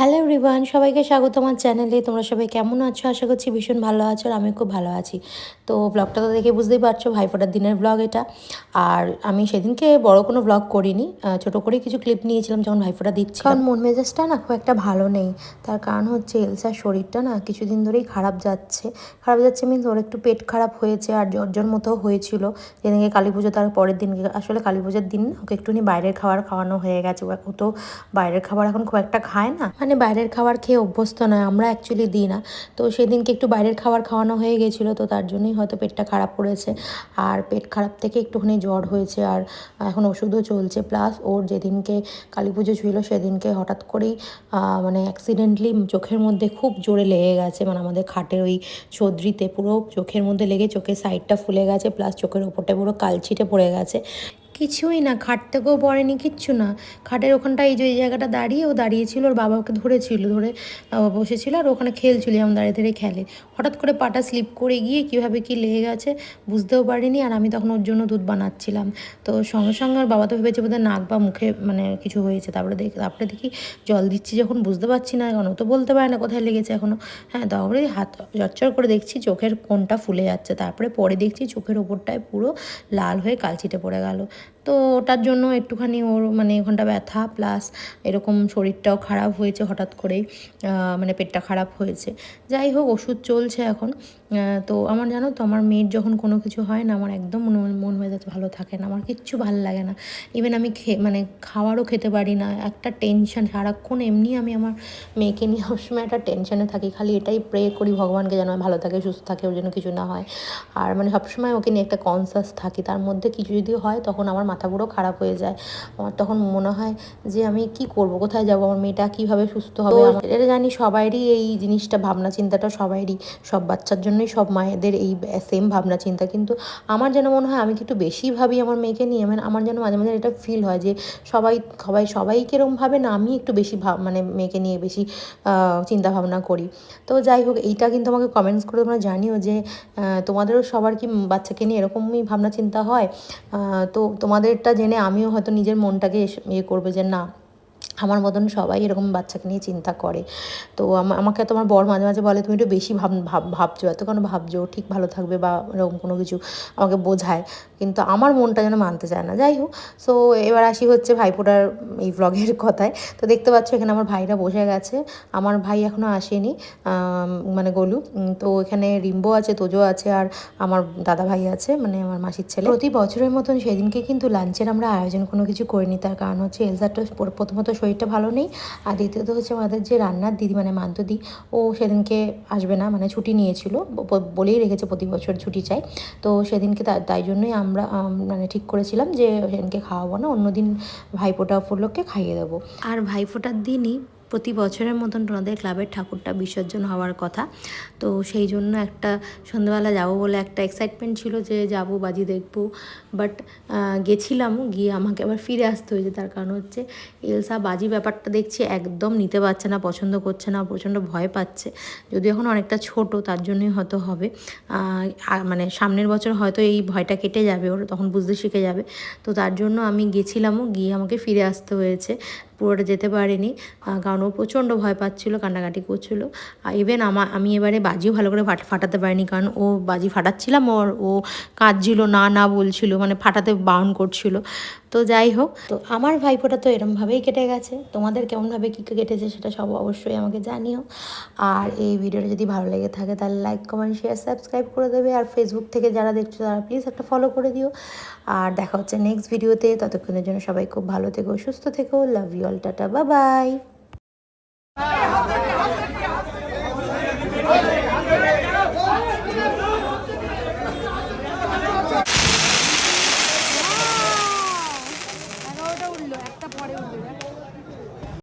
Hello রিবান সবাইকে স্বাগত আমার চ্যানেলে তোমরা সবাই কেমন আছো? আশা করছি ভীষণ ভালো আছো আর আমি খুব ভালো আছি। তো ব্লগটা তো দেখে বুঝতেই পারছ ভাইফোঁটার দিনের ব্লগ এটা। আর আমি সেদিনকে বড় কোনো ব্লগ করিনি। ছোট করে কিছু ক্লিপ নিয়েছিলাম যখন ভাইফোঁটা দিচ্ছি কারণ মন মেজাজটা না খুব একটা ভালো নেই। তার কারণ হচ্ছে এলসার শরীরটা না কিছুদিন ধরেই খারাপ যাচ্ছে। খারাপ যাচ্ছে মিনস ওর একটু পেট খারাপ হয়েছে আর জ্বর জ্বর মতো হয়েছিল। যেদিনকে কালী পুজো, তার পরের দিন আসলে কালী পুজোর দিন ওকে একটুখানি বাইরের খাবার খাওয়ানো হয়ে গেছে। ও তো বাইরের খাবার এখন খুব একটা খায় না। মানে বাইরের খাবার খেয়ে অভ্যস্ত নয়, আমরা অ্যাকচুয়ালি দিই না। তো সেদিনকে একটু বাইরের খাবার খাওয়ানো হয়ে গেছিল, তো তার জন্যই হয়তো পেটটা খারাপ করেছে আর পেট খারাপ থেকে একটুখানি জ্বর হয়েছে, আর এখন ওষুধও চলছে। প্লাস ওর যেদিনকে কালী পুজো ছিল, সেদিনকে হঠাৎ করেই মানে অ্যাক্সিডেন্টলি চোখের মধ্যে খুব জোরে লেগে গেছে। মানে আমাদের খাটের ওই চদ্রিতে পুরো চোখের মধ্যে লেগে চোখের সাইডটা ফুলে গেছে প্লাস চোখের ওপরটা পুরো কালছিটে পড়ে গেছে। কিছুই না, খাট থেকেও পড়েনি, কিচ্ছু না। খাটের ওখানটা এই যে, এই জায়গাটা দাঁড়িয়ে ও দাঁড়িয়েছিল, ওর বাবা ওকে ধরেছিল, ধরে বসেছিল আর ওখানে খেলছিল, যেমন দাঁড়িয়ে দাঁড়িয়ে খেলে। হঠাৎ করে পাটা স্লিপ করে গিয়ে কীভাবে কী লেগে গেছে বুঝতেও পারিনি আর আমি তখন ওর জন্য দুধ বানাচ্ছিলাম। তো সঙ্গে সঙ্গে ওর বাবা তো ভেবেছে বোধহয় নাক বা মুখে মানে কিছু হয়েছে, তারপরে দেখি তারপরে দেখি জল দিচ্ছি যখন বুঝতে পারছি না এখন তো বলতে পারে না কোথায় লেগেছে এখনও হ্যাঁ তারপরে হাত চচ্চর করে দেখছি চোখের কোনটা ফুলে যাচ্ছে, তারপরে পরে দেখছি চোখের ওপরটায় পুরো লাল হয়ে কালচিটে পড়ে গেল। তো ওটার জন্য একটুখানি ওর মানে ওখানটা ব্যথা প্লাস এরকম শরীরটাও খারাপ হয়েছে হঠাৎ করেই মানে পেটটা খারাপ হয়েছে। যাই হোক, ওষুধ চলছে এখন। তো আমার জানো তো, আমার মেয়ের যখন কোনো কিছু হয় না, আমার একদম মন মন মেজাজ ভালো থাকে না, আমার কিচ্ছু ভালো লাগে না। ইভেন আমি খে মানে খাওয়ারও খেতে পারি না, একটা টেনশন সারাক্ষণ এমনি আমি আমার মেয়েকে নিয়ে সবসময় একটা টেনশনে থাকি, খালি এটাই প্রে করি ভগবানকে যেন ভালো থাকে, সুস্থ থাকে, ওর জন্য কিছু না হয়। আর মানে সবসময় ওকে নিয়ে একটা কনসাস থাকি, তার মধ্যে কিছু যদি হয়, তখন আমার মাথা পুরো খারাপ হয়ে যায়। আমার তখন মনে হয় যে আমি কি করব কোথায় যাব? আমার মেয়েটা কীভাবে সুস্থ হবে? এটা জানি সবারই এই জিনিসটা ভাবনা চিন্তাটা সবারই সব বাচ্চার জন্যই সব মায়েদের এই সেম ভাবনা চিন্তা। কিন্তু আমার যেন মনে হয় আমি একটু বেশি ভাবি আমার মেয়েকে নিয়ে? মানে আমার যেন মাঝে মাঝে এটা ফিল হয় যে সবাই সবাই সবাই কিরম ভাবে না আমি একটু বেশি ভাব মানে মেয়েকে নিয়ে বেশি চিন্তা ভাবনা করি। তো যাই হোক এইটা কিন্তু আমাকে কমেন্টস করে তোমরা জানিও যে তোমাদেরও সবার কি বাচ্চাকে নিয়ে এরকমই ভাবনা চিন্তা হয়? তো তোমাদেরটা জেনে আমিও হয়তো নিজের মনটাকে ইয়ে করবে যে না আমার মতন সবাই এরকম বাচ্চাকে নিয়ে চিন্তা করে। তো আমাকে তোমার বর মাঝে মাঝে বলে, তুমি একটু বেশি ভাব ভাব, ভাবছ এত কেন ভাবছ, ঠিক ভালো থাকবে বা এরকম কোনো কিছু আমাকে বোঝায়। কিন্তু আমার মনটা যেন মানতে চায় না। যাই হোক সো এবার আসি হচ্ছে ভাইফোঁটার এই ব্লগের কথায়। তো দেখতে পাচ্ছ এখানে আমার ভাইরা বসে গেছে। আমার ভাই এখনও আসেনি মানে গোলু। তো এখানে রিম্বো আছে, তোজো আছে, আর আমার দাদা ভাই আছে মানে আমার মাসির ছেলে। প্রতি বছরের মতন সেদিনকে কিন্তু লাঞ্চের আমরা আয়োজন কোনো কিছু করিনি। তার কারণ হচ্ছে এলসার তো প্র- প্রথমত শরীরটা ভালো নেই। আর দ্বিতীয়ত হচ্ছে আমাদের যে রান্নার দিদি মানে মান্তদি, ও সেদিনকে আসবে না মানে ছুটি নিয়েছিল বলেই রেখেছে প্রতি বছর ছুটি চাই। তো সেদিনকে তাই জন্যই আমরা মানে ঠিক করেছিলাম যে সেদিনকে খাওয়াবো না, অন্যদিন ভাইফোঁটা উপলক্ষে খাইয়ে দেবো। আর ভাইফোঁটার দিনই প্রতি বছরের মতন ওনাদের ক্লাবের ঠাকুরটা বিসর্জন হওয়ার কথা। তো সেই জন্য একটা সন্ধ্যেবেলা যাব বলে একটা এক্সাইটমেন্ট ছিল যে যাব, বাজি দেখব। বাট গেছিলাম, গিয়ে আমাকে আবার ফিরে আসতে হয়েছে। তার কারণ হচ্ছে এলসা বাজি ব্যাপারটা দেখছি, একদম নিতে পারছে না, পছন্দ করছে না, প্রচণ্ড ভয় পাচ্ছে। যদি এখন অনেকটা ছোট, তার জন্যই হয়তো হবে। মানে সামনের বছর হয়তো এই ভয়টা কেটে যাবে, ওর তখন বুঝতে শিখে যাবে। তো তার জন্য আমি গেছিলামও, গিয়ে আমাকে ফিরে আসতে হয়েছে। পুরোটা যেতে পারিনি কারণ ও প্রচণ্ড ভয় পাচ্ছিলো, কান্নাকাটি করছিল। আর ইভেন আমার আমি এবারে বাজিও ভালো করে ফাট- ফাটাতে পারিনি, কারণ ও বাজি ফাটাচ্ছিলাম, ওর, ও কাঁদছিল, না না বলছিল মানে ফাটাতে বারণ করছিল। তো যাই হোক, তো আমার ভাইফোঁটা তো এরমভাবেই কেটে গেছে। তোমাদের কেমনভাবে কী কেটেছে সেটা সব অবশ্যই আমাকে জানিও। আর এই ভিডিওটা যদি ভালো লেগে থাকে তাহলে লাইক কমেন্ট শেয়ার সাবস্ক্রাইব করে দেবে। আর ফেসবুক থেকে যারা দেখছ তারা প্লিজ একটা ফলো করে দিও। আর দেখা হচ্ছে নেক্সট ভিডিওতে ততক্ষণের জন্য সবাই খুব ভালো থেকো, সুস্থ থেকো। লাভ ইউ অল টাটা বা বাই